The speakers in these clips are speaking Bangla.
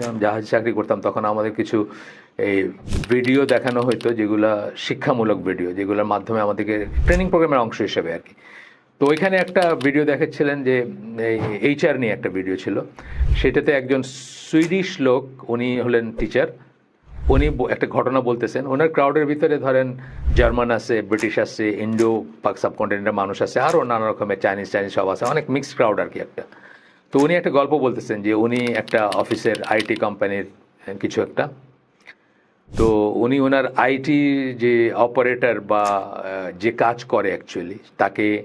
যখন জাহাজ চাকরি করতাম, তখন আমাদের কিছু এই ভিডিও দেখানো হতো যেগুলা শিক্ষামূলক ভিডিও, যেগুলোর মাধ্যমে আমাদেরকে ট্রেনিং প্রোগ্রামের অংশ হিসেবে আর কি। তো ওইখানে একটা ভিডিও দেখাচ্ছিলেন যে এইচআর নিয়ে একটা ভিডিও ছিল। সেটাতে একজন সুইডিশ লোক, উনি হলেন টিচার উনি একটা ঘটনা বলতেছেন। ওনার ক্রাউডের ভিতরে ধরেন জার্মান আছে ব্রিটিশ আছে ইন্ডো পাক সাবকন্টিনেন্টের মানুষ আছে আরও নানা রকমের চাইনিজ চাইনিজ সব আছে, অনেক মিক্সড ক্রাউড আর কি একটা। তো উনি একটা গল্প বলতেছেন যে উনি একটা অফিসের আইটি কোম্পানির কিছু একটা। তো উনি ওনার আইটি যে অপারেটর বা যে কাজ করে অ্যাকচুয়ালি, তাকে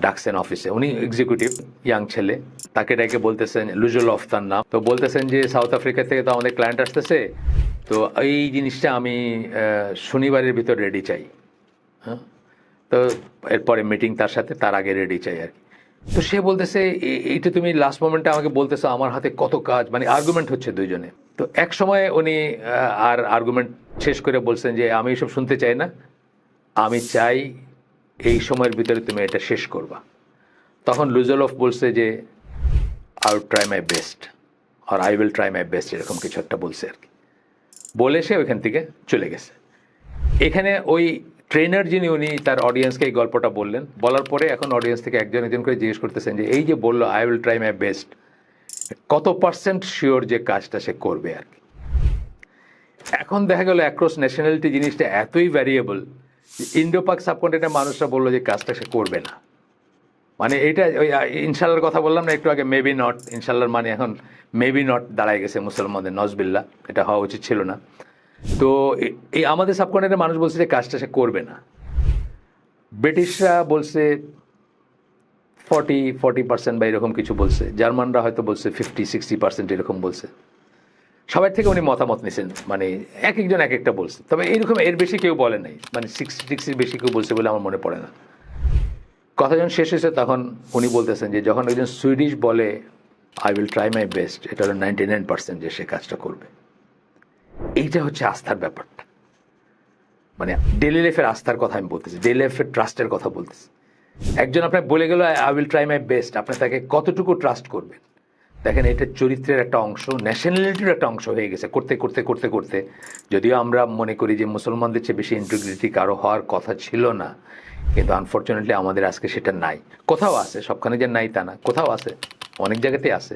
ডাকছেন অফিসে। উনি এক্সিকিউটিভ, ইয়াং ছেলে। তাকে ডেকে বলতেছেন লুজুল অফ তার নাম। তো বলতেছেন যে, সাউথ আফ্রিকা থেকে তো আমাদের ক্লায়েন্ট আসতেছে। তো এই জিনিসটা আমি শনিবারের ভিতর রেডি চাই। হ্যাঁ? তো এরপরে মিটিং তার সাথে, তার আগে রেডি চাই আর কি। তো সে বলতেছে, "এ- এইটা তুমি লাস্ট মোমেন্টে আমাকে বলতেছো, আমার হাতে কত কাজ? মানে আর্গুমেন্ট হচ্ছে দুইজনে। তো এক সময় উনি আর আর্গুমেন্ট শেষ করে বলছেন যে, আমি এসব শুনতে চাই না। আমি চাই এই সময়ের ভিতরে তুমি এটা শেষ করবা। তখন লুজলফ বলছে যে I would try my best R I will try my best এরকম কিছু একটা বলছে আর কি। বলে সে ওইখান থেকে চলে গেছে। এখানে ওই ট্রেনার যিনি, উনি তার অডিয়েন্সকে এই গল্পটা বললেন। বলার পরে এখন অডিয়েন্স থেকে একজন একজন করে জিজ্ঞেস করতেছেন যে, এই যে বলল I will try my best কত পার্সেন্ট শিওর যে কাজটা সে করবে আর কি? এখন দেখা গেল অ্যাক্রস ন্যাশনালিটি জিনিসটা এতই ভ্যারিয়েবল যে ইন্ডো পাক সাবকন্টিনেন্টের মানুষরা বলল যে কাজটা সে করবে না। মানে এটা, ওই ইনশাল্লাহর কথা বললাম না, একটু আগে মেবি নট ইনশাল্লাহর মানে এখন মেবি নট দাঁড়ায় গেছে মুসলমানদের, নজবিল্লা, এটা হওয়া উচিত ছিল না। তো এই আমাদের সাবকন্টিনেন্টের মানুষ বলছে যে কাজটা সে করবে না। ব্রিটিশরা বলছে ফর্টি ফর্টি পার্সেন্ট বা এরকম কিছু বলছে। জার্মানরা হয়তো বলছে ফিফটি সিক্সটি পার্সেন্ট এরকম বলছে। সবার থেকে উনি মতামত নিছেন মানে এক একজন এক একটা বলছে। তবে এইরকম এর বেশি কেউ বলে নাই। মানে সিক্সটি সিক্সটির বেশি কেউ বলছে বলে আমার মনে পড়ে না। কথা যখন শেষ হয়েছে তখন উনি বলতেছেন যে, যখন একজন সুইডিশ বলে I will try my best এটা হলো নাইনটি নাইন পার্সেন্ট যে সে কাজটা করবে। এইটা হচ্ছে আস্থার ব্যাপারটা। মানে ডেলি লাইফের আস্থার কথা আমি বলতেছি ডেলি লাইফের ট্রাস্টের কথা বলতেছি। একজন আপনার বলে গেল I will try my best আপনি তাকে কতটুকু ট্রাস্ট করবেন? দেখেন, এটা চরিত্রের একটা অংশ ন্যাশনালিটির একটা অংশ হয়ে গেছে। করতে করতে করতে করতে। যদিও আমরা মনে করি যে মুসলমানদের চেয়ে বেশি ইন্টিগ্রিটি কারও হওয়ার কথা ছিল না, কিন্তু আনফর্চুনেটলি আমাদের আজকে সেটা নাই। কোথাও আছে, সবখানে যে নাই তা না, কোথাও আছে, অনেক জায়গাতেই আছে।